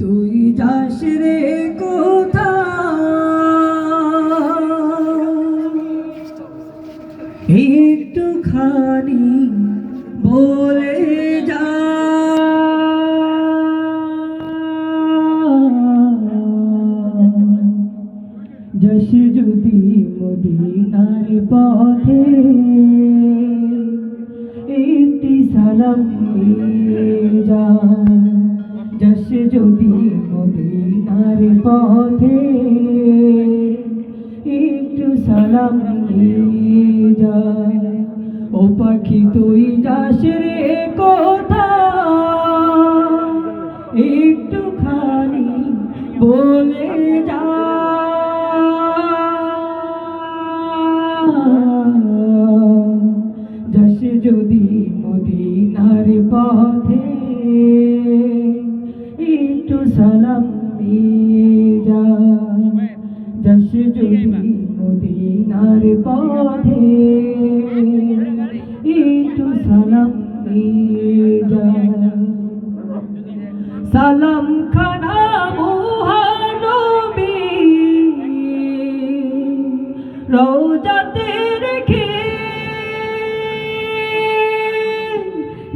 তুই রে কোথা একটুখানি বলে যা যশ যদি মদিনার পথে একটি সালাম যা, যশ যদি মদিনার পথে একটু সালাম যা, ও পাখি তুই যাস রে। যদি মদিনার পথে একটু সালাম দিয়ে যা যশ যদি মদিনার পথে একটু সালাম দিয়ে যা সালাম খানা মহানবী রোজাতে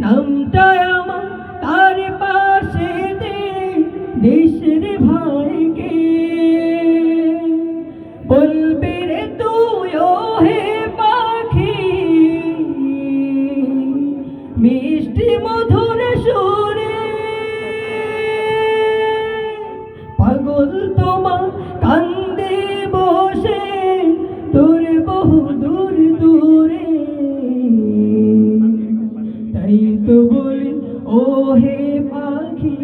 নামটা আমার তার পাশে দে দেশের ভাইকে তো বলি ও হে পাখি।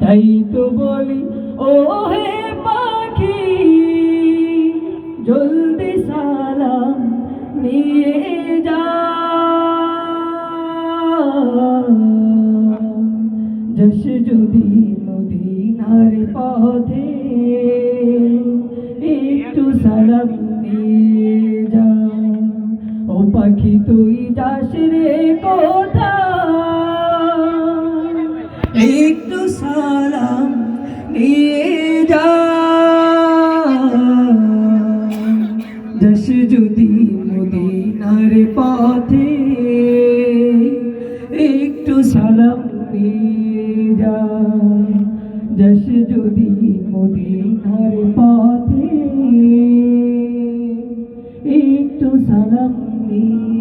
তাই তো বলি ও হে পাখি, জলদি সালাম নিয়ে যা। যশ যদি মদিনার পথে একটু সালাম নিয়ে পাখি তুই যাস রে কোথা একটু সালাম নিয়ে যা। যশ যদি মদিনার পথে, একটু সালাম নিয়ে যা। যশ যদি মদিনার পথে, একটু সালাম নিয়ে